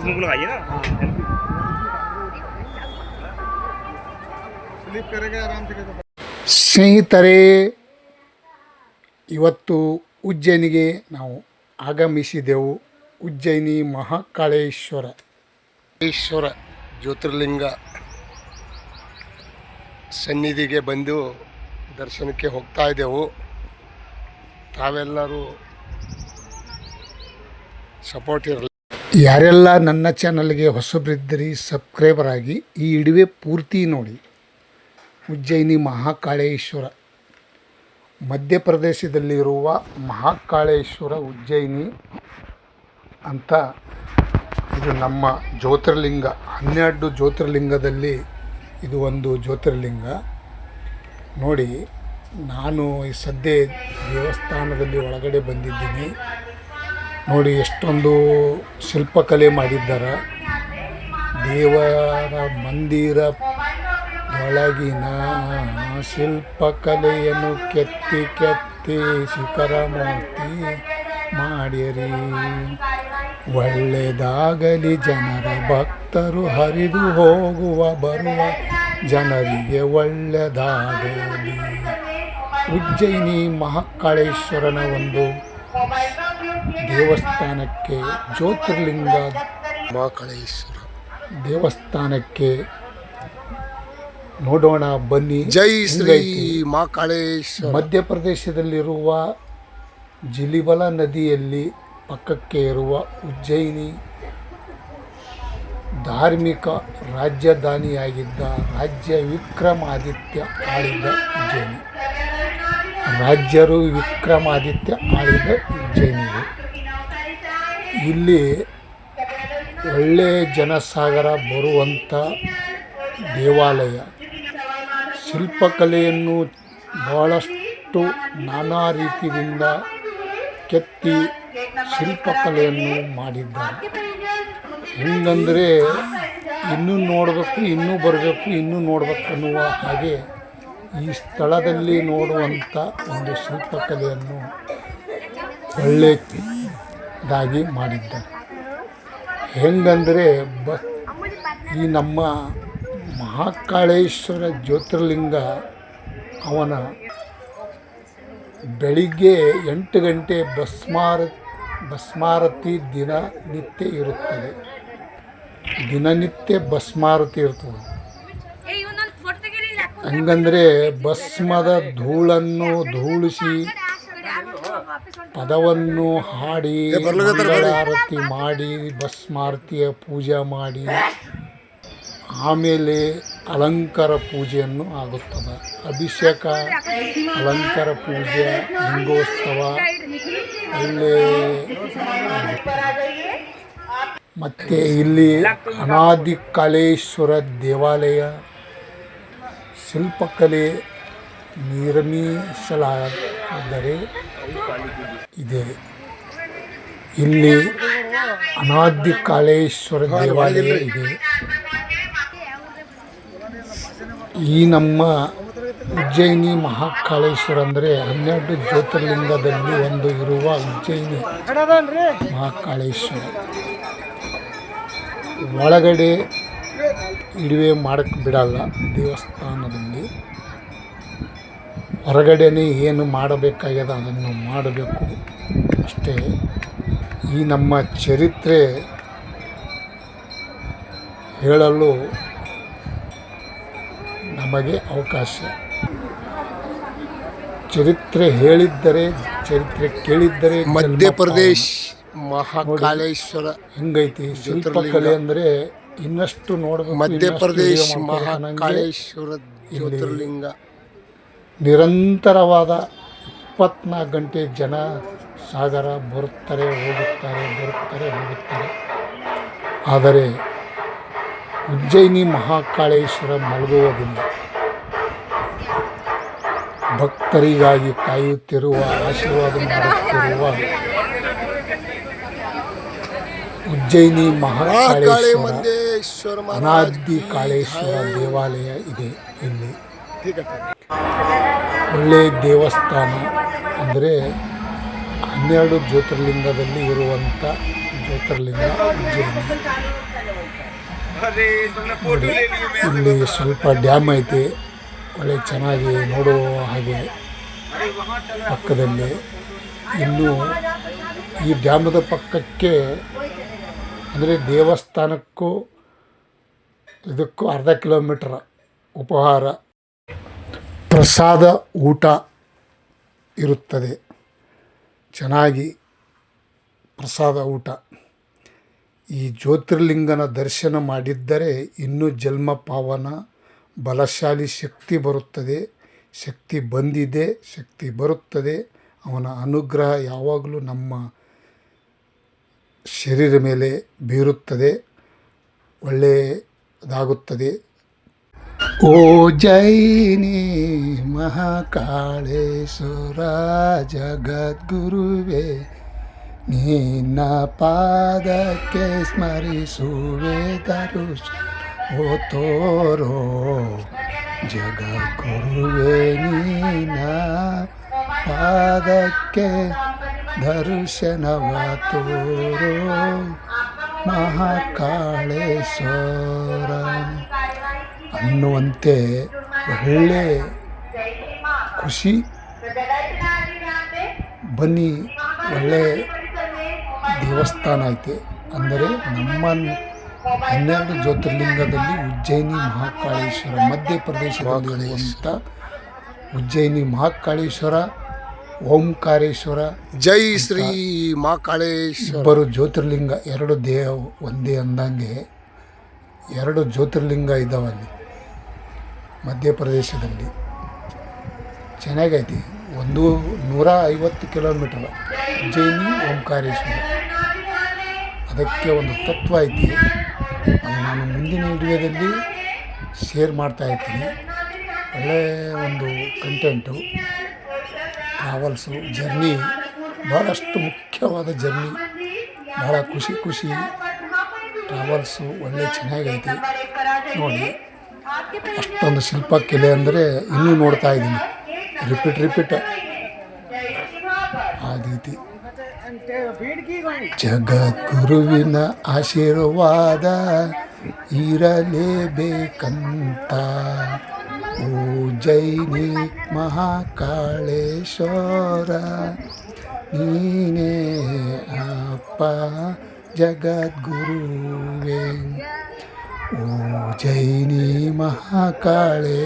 मुंह लगाइए ना स्लिप करेगा आराम से कैसे ಸ್ನೇಹಿತರೆ ಇವತ್ತು ಉಜ್ಜಯಿನಿಗೆ ನಾವು ಆಗಮಿಸಿದೆವು ಉಜ್ಜಯಿನಿ ಮಹಾಕಾಳೇಶ್ವರ ಈಶ್ವರ ಜ್ಯೋತಿರ್ಲಿಂಗ ಸನ್ನಿಧಿಗೆ ಬಂದು ದರ್ಶನಕ್ಕೆ ಹೋಗ್ತಾ ಇದ್ದೆವು ತಾವೆಲ್ಲರೂ ಸಪೋರ್ಟ್ ಇರಲಿ ಯಾರೆಲ್ಲ ನನ್ನ ಚಾನಲ್ಗೆ ಹೊಸಬರಿದ್ದರೆ, ಸಬ್ಸ್ಕ್ರೈಬರ್ ಆಗಿ ಈ ಇಡುವೆ ಪೂರ್ತಿ ನೋಡಿ. ಉಜ್ಜಯಿನಿ ಮಹಾಕಾಳೇಶ್ವರ. ಮಧ್ಯಪ್ರದೇಶದಲ್ಲಿರುವ ಮಹಾಕಾಳೇಶ್ವರ ಉಜ್ಜಯಿನಿ ಅಂತ ಇದು ನಮ್ಮ ಜ್ಯೋತಿರ್ಲಿಂಗ, ಹನ್ನೆರಡು ಜ್ಯೋತಿರ್ಲಿಂಗದಲ್ಲಿ ಇದು ಒಂದು ಜ್ಯೋತಿರ್ಲಿಂಗ. ನೋಡಿ, ನಾನು ಈ ಸದ್ಯ ದೇವಸ್ಥಾನದಲ್ಲಿ ಒಳಗಡೆ ಬಂದಿದ್ದೀನಿ. ನೋಡಿ, ಎಷ್ಟೊಂದು ಶಿಲ್ಪಕಲೆ ಮಾಡಿದ್ದಾರೆ. ದೇವರ ಮಂದಿರ ಒಳಗಿನ ಶಿಲ್ಪಕಲೆಯನ್ನು ಕೆತ್ತಿ ಕೆತ್ತಿ ಶಿಖರ ಮೂರ್ತಿ ಮಾಡಿರಿ. ಒಳ್ಳೆಯದಾಗಲಿ ಜನರ ಭಕ್ತರು ಹರಿದು ಹೋಗುವ, ಬರುವ ಜನರಿಗೆ ಒಳ್ಳೆಯದಾಗಲಿ ಉಜ್ಜಯಿನಿ ಮಹಾಕಾಳೇಶ್ವರನ ಒಂದು ದೇವಸ್ಥಾನಕ್ಕೆ ಜ್ಯೋತಿರ್ಲಿಂಗ ಮಹಾಕಾಳೇಶ್ವರ. ದೇವಸ್ಥಾನಕ್ಕೆ ನೋಡೋಣ ಬನ್ನಿ. ಜೈ ಶ್ರೀ? ಮಹಾಕಾಳೇಶ್ವರ. ಮಧ್ಯಪ್ರದೇಶದಲ್ಲಿರುವ ಜಿಲಿಬಲ ನದಿಯಲ್ಲಿ ಪಕ್ಕಕ್ಕೆ ಇರುವ ಉಜ್ಜಯಿನಿ ಧಾರ್ಮಿಕ ರಾಜಧಾನಿಯಾಗಿದ್ದ ರಾಜ್ಯ ವಿಕ್ರಮಾದಿತ್ಯ ಆಳಿದ ಉಜ್ಜಯಿನಿ. ರಾಜ್ಯರು ವಿಕ್ರಮಾದಿತ್ಯ ಆಳಿದ ಉಜ್ಜಯಿನಿ ಇಲ್ಲಿ ಒಳ್ಳೆ ಜನಸಾಗರ ಬರುವಂಥ ದೇವಾಲಯ. ಶಿಲ್ಪಕಲೆಯನ್ನು ಬಹಳಷ್ಟು ನಾನಾ ರೀತಿಯಿಂದ ಕೆತ್ತಿ ಶಿಲ್ಪಕಲೆಯನ್ನು ಮಾಡಿದ್ದಾರೆ. ಹೆಂಗಂದರೆ ಇನ್ನೂ ನೋಡಬೇಕು, ಇನ್ನೂ ಬರಬೇಕು, ಇನ್ನೂ ನೋಡಬೇಕು ಅನ್ನುವ ಹಾಗೆ ಈ ಸ್ಥಳದಲ್ಲಿ ನೋಡುವಂಥ ಒಂದು ಶಿಲ್ಪಕಲೆಯನ್ನು ಒಳ್ಳೆಯದಾಗಿ ಮಾಡಿದ್ದಾರೆ. ಹೆಂಗಂದರೆ ಬ ಈ ನಮ್ಮ ಮಹಾಕಾಳೇಶ್ವರ ಜ್ಯೋತಿರ್ಲಿಂಗ ಅವನ ಬೆಳಿಗ್ಗೆ ಎಂಟು ಗಂಟೆ ಭಸ್ಮಾರ, ಭಸ್ಮಾರತಿ ದಿನನಿತ್ಯ ಇರುತ್ತದೆ. ದಿನನಿತ್ಯ ಭಸ್ಮಾರತಿ ಇರ್ತದೆ. ಹಂಗಂದರೆ ಭಸ್ಮದ ಧೂಳನ್ನು ಧೂಳಿಸಿ ಪದವನ್ನು ಹಾಡಿ ಆರತಿ ಮಾಡಿ ಭಸ್ಮಾರತಿಯ ಪೂಜೆ ಮಾಡಿ ಆಮೇಲೆ ಅಲಂಕಾರ ಪೂಜೆಯನ್ನು ಆಗುತ್ತದೆ. ಅಭಿಷೇಕ ಅಲಂಕಾರ ಪೂಜೆ ಲಿಂಗೋತ್ಸವ ಇಲ್ಲಿ ಮತ್ತು ಇಲ್ಲಿ ಅನಾದಿ ಕಾಲೇಶ್ವರ ದೇವಾಲಯ ಶಿಲ್ಪಕಲೆ ನಿರ್ಮಿಸಲಾದರೆ ಇದೆ. ಇಲ್ಲಿ ಅನಾದಿ ಕಾಳೇಶ್ವರ ದೇವಾಲಯ ಇದೆ. ಈ ನಮ್ಮ ಉಜ್ಜಯಿನಿ ಮಹಾಕಾಳೇಶ್ವರ ಅಂದರೆ ಹನ್ನೆರಡು ಜ್ಯೋತಿರ್ಲಿಂಗದಲ್ಲಿ ಒಂದು ಇರುವ ಉಜ್ಜಯಿನಿ ಮಹಾಕಾಳೇಶ್ವರ. ಒಳಗಡೆ ಇಡುವೆ ಮಾಡಕ್ಕೆ ಬಿಡಲ್ಲ ದೇವಸ್ಥಾನದಲ್ಲಿ. ಹೊರಗಡೆನೇ ಏನು ಮಾಡಬೇಕಾಗ್ಯದ ಅದನ್ನು ಮಾಡಬೇಕು. ಅಷ್ಟೇ ಈ ನಮ್ಮ ಚರಿತ್ರೆ ಹೇಳಲು ನಮಗೆ ಅವಕಾಶ. ಚರಿತ್ರೆ ಹೇಳಿದ್ದರೆ ಚರಿತ್ರೆ ಕೇಳಿದ್ದರೆ ಮಧ್ಯಪ್ರದೇಶ ಮಹಾಕಾಲೇಶ್ವರ ಹೆಂಗೈತಿ ಶಿಲ್ಪಕಲೆ ಅಂದರೆ ಇನ್ನಷ್ಟು ನೋಡಬೇಕು ಮಧ್ಯಪ್ರದೇಶ ಮಹಾಕಾಲೇಶ್ವರ ಜ್ಯೋತಿರ್ಲಿಂಗ. ನಿರಂತರವಾದ ಇಪ್ಪತ್ನಾಲ್ಕು ಗಂಟೆ ಜನ ಸಾಗರ ಬರುತ್ತಾರೆ ಹೋಗುತ್ತಾರೆ ಬರುತ್ತಾರೆ ಹೋಗುತ್ತಾರೆ. ಆದರೆ ಉಜ್ಜಯಿನಿ ಮಹಾಕಾಳೇಶ್ವರ ಮಲಗುವುದಿಲ್ಲ. ಭಕ್ತರಿಗಾಗಿ ಕಾಯುತ್ತಿರುವ ಆಶೀರ್ವಾದ ಮಾಡುತ್ತಿರುವ ಉಜ್ಜಯಿನಿ ಮಹಾಕಾಳೇಶ್ವರ ಅನಾದಿ ಕಾಳೇಶ್ವರ ದೇವಾಲಯ ಇದೆ ಇಲ್ಲಿ. ಒಳ್ಳೆಯ ದೇವಸ್ಥಾನ ಅಂದರೆ ಹನ್ನೆರಡು ಜ್ಯೋತಿರ್ಲಿಂಗದಲ್ಲಿ ಇರುವಂಥ ಜ್ಯೋತಿರ್ಲಿಂಗ ಉಜ್ಜಯಿನಿ ಇಲ್ಲಿ ಸ್ವಲ್ಪ ಡ್ಯಾಮ್ ಐತೆ, ಒಳ್ಳೆ ಚೆನ್ನಾಗಿ ನೋಡುವ ಹಾಗೆ ಪಕ್ಕದಲ್ಲಿ. ಇನ್ನು ಈ ಡ್ಯಾಮದ ಪಕ್ಕಕ್ಕೆ ಅಂದರೆ ದೇವಸ್ಥಾನಕ್ಕೂ ಇದಕ್ಕೂ ಅರ್ಧ ಕಿಲೋಮೀಟ್ರ್ ಉಪಹಾರ ಪ್ರಸಾದ ಊಟ ಇರುತ್ತದೆ. ಚೆನ್ನಾಗಿ ಪ್ರಸಾದ ಊಟ. ಈ ಜ್ಯೋತಿರ್ಲಿಂಗನ ದರ್ಶನ ಮಾಡಿದ್ದರೆ ಇನ್ನೂ ಜನ್ಮ ಪಾವನ ಬಲಶಾಲಿ ಶಕ್ತಿ ಬರುತ್ತದೆ. ಶಕ್ತಿ ಬಂದಿದೆ, ಶಕ್ತಿ ಬರುತ್ತದೆ. ಅವನ ಅನುಗ್ರಹ ಯಾವಾಗಲೂ ನಮ್ಮ ಶರೀರ ಮೇಲೆ ಬೀರುತ್ತದೆ, ಒಳ್ಳೆಯದಾಗುತ್ತದೆ. ಓ ಜೈನಿ ಮಹಾಕಾಳೇಶ್ವರ ಜಗದ್ಗುರುವೇ ನಿನ್ನ ಪಾದಕ್ಕೆ ಸ್ಮರಿಸುವೆ ದರುಷ ಓ ತೋರೋ ಜಗದ್ಗುರುವೇ ನಿನ್ನ ಪಾದಕ್ಕೆ ದರ್ಶನವ ತೋರೋ ಮಹಾಕಾಳೇಶ್ವರ ಅನ್ನುವಂತೆ ಒಳ್ಳೆ ಖುಷಿ ಬನ್ನಿ ಒಳ್ಳೆ ದೇವಸ್ಥಾನ ಐತೆ. ಅಂದರೆ ನಮ್ಮ ಹನ್ನೆರಡು ಜ್ಯೋತಿರ್ಲಿಂಗದಲ್ಲಿ ಉಜ್ಜಯಿನಿ ಮಹಾಕಾಳೇಶ್ವರ ಮಧ್ಯಪ್ರದೇಶದಲ್ಲಿರುವಂಥ ಉಜ್ಜಯಿನಿ ಮಹಾಕಾಳೇಶ್ವರ ಓಂಕಾರೇಶ್ವರ ಜೈ ಶ್ರೀ ಮಹಾಕಾಳೇಶ್ವರ. ಇಬ್ಬರು ಜ್ಯೋತಿರ್ಲಿಂಗ ಎರಡು ದೇಹ ಒಂದೇ ಅಂದಂಗೆ ಎರಡು ಜ್ಯೋತಿರ್ಲಿಂಗ ಇದ್ದಾವಲ್ಲಿ ಮಧ್ಯಪ್ರದೇಶದಲ್ಲಿ. ಚೆನ್ನಾಗೈತಿ. ಒಂದು ನೂರ ಐವತ್ತು ಕಿಲೋಮೀಟರ್. ಜೈನಿ ಓಂಕಾರೇಶ್ವರ. ಅದಕ್ಕೆ ಒಂದು ತತ್ವ ಐತಿ. ನಾನು ಮುಂದಿನ ವಿಡಿಯೋದಲ್ಲಿ ಶೇರ್ ಮಾಡ್ತಾ ಇರ್ತೀನಿ. ಒಳ್ಳೆಯ ಒಂದು ಕಂಟೆಂಟು ಟ್ರಾವೆಲ್ಸು ಜರ್ನಿ ಭಾಳಷ್ಟು ಮುಖ್ಯವಾದ ಜರ್ನಿ ಭಾಳ ಖುಷಿ ಖುಷಿ. ಟ್ರಾವೆಲ್ಸು ಒಳ್ಳೆ ಚೆನ್ನಾಗೈತಿ. ನೋಡಿ. ಅಷ್ಟೊಂದು ಶಿಲ್ಪಕಲೆ ಅಂದರೆ ಇನ್ನೂ ನೋಡ್ತಾ ಇದ್ದೀನಿ. Repeat repeat. ಆ ರೀತಿ. ಜಗದ್ಗುರುವಿನ ಆಶೀರ್ವಾದ ಇರಲೇಬೇಕಂತ. ಓ ಜೈನಿ ಮಹಾಕಾಳೇಶ್ವರ. ನೀನೇ ಅಪ್ಪ ಜಗದ್ಗುರುವೇ. ಜೈನಿ ಮಹಾಕಾಳೆ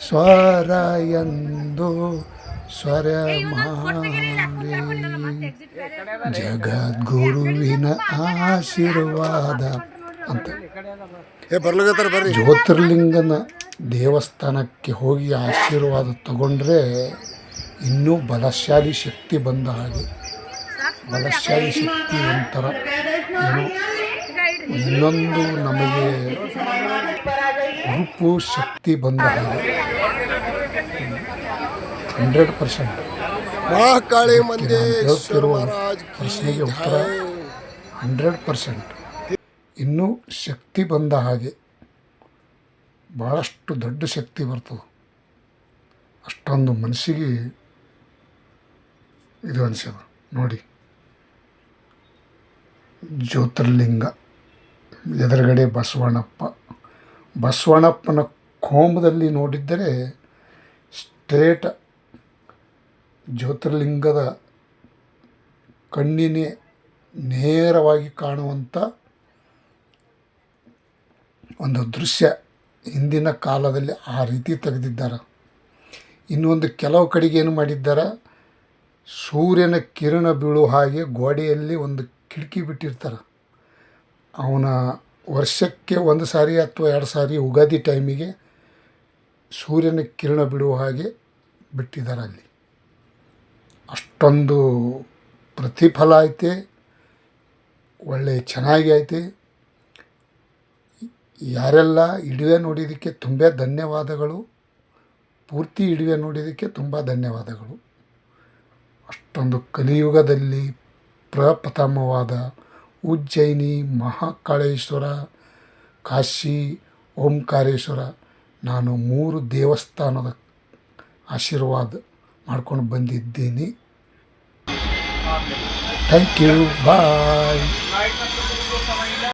ಸ್ವರ ಎಂದು ಸ್ವರ ಮಾಡಿ ಜಗದ್ಗುರುವಿನ ಆಶೀರ್ವಾದ ಅಂತ. ಜ್ಯೋತಿರ್ಲಿಂಗನ ದೇವಸ್ಥಾನಕ್ಕೆ ಹೋಗಿ ಆಶೀರ್ವಾದ ತಗೊಂಡ್ರೆ ಇನ್ನೂ ಬಲಶಾಲಿ ಶಕ್ತಿ ಬಂದ ಹಾಗೆ. ಬಲಶಾಲಿ ಶಕ್ತಿ ಒಂಥರ ಏನು ಇನ್ನೊಂದು ನಮಗೆ ಹುರುಪು ಶಕ್ತಿ ಬಂದ ಹಾಗೆ ಹಂಡ್ರೆಡ್ ಪರ್ಸೆಂಟ್. ಮಹಾಕಾಳಿ ಮಂದಿರ ಪ್ರಶ್ನೆಗೆ ಉತ್ತರ. Hundred percent. ಇನ್ನೂ ಶಕ್ತಿ ಬಂದ ಹಾಗೆ ಭಾಳಷ್ಟು ದೊಡ್ಡ ಶಕ್ತಿ ಬರ್ತದೆ. ಅಷ್ಟೊಂದು ಮನಸ್ಸಿಗೆ ಇದು ಅನ್ಸದ. ನೋಡಿ. ಜ್ಯೋತಿರ್ಲಿಂಗ. ಎದುರುಗಡೆ ಬಸವಣ್ಣಪ್ಪ. ಬಸವಣ್ಣಪ್ಪನ ಕೋಮದಲ್ಲಿ ನೋಡಿದ್ದರೆ ಸ್ಟ್ರೇಟ್ ಜ್ಯೋತಿರ್ಲಿಂಗದ ಕಣ್ಣಿನೇ ನೇರವಾಗಿ ಕಾಣುವಂಥ ಒಂದು ದೃಶ್ಯ ಹಿಂದಿನ ಕಾಲದಲ್ಲಿ ಆ ರೀತಿ ತೆಗೆದಿದ್ದಾರೆ. ಇನ್ನೊಂದು ಕೆಲವು ಕಡೆಗೆ ಏನು ಮಾಡಿದ್ದಾರೆ? ಸೂರ್ಯನ ಕಿರಣ ಬೀಳುವ ಹಾಗೆ ಗೋಡೆಯಲ್ಲಿ ಒಂದು ಕಿಟಕಿ ಬಿಟ್ಟಿರ್ತಾರೆ. ಅವನ ವರ್ಷಕ್ಕೆ ಒಂದು ಸಾರಿ ಅಥವಾ ಎರಡು ಸಾರಿ ಉಗಾದಿ ಟೈಮಿಗೆ ಸೂರ್ಯನ ಕಿರಣ ಬಿಡುವ ಹಾಗೆ ಬಿಟ್ಟಿದ್ದಾರೆ ಅಲ್ಲಿ. ಅಷ್ಟೊಂದು ಪ್ರತಿಫಲ ಐತೆ, ಒಳ್ಳೆ ಚೆನ್ನಾಗಿ ಐತೆ. ಯಾರೆಲ್ಲ ಇಡುವೆ ನೋಡಿದ್ದಕ್ಕೆ ತುಂಬ ಧನ್ಯವಾದಗಳು, ಪೂರ್ತಿ ಇಡುವೆ ನೋಡಿದ್ದಕ್ಕೆ ತುಂಬ ಧನ್ಯವಾದಗಳು. ಅಷ್ಟೊಂದು ಕಲಿಯುಗದಲ್ಲಿ ಪ್ರಪ್ರಥಮವಾದ ಉಜ್ಜಯಿನಿ ಮಹಾಕಾಳೇಶ್ವರ ಕಾಶಿ ಓಂಕಾರೇಶ್ವರ. ನಾನು ಮೂರು ದೇವಸ್ಥಾನದ ಆಶೀರ್ವಾದ ಮಾಡ್ಕೊಂಡು ಬಂದಿದ್ದೀನಿ. Thank you bye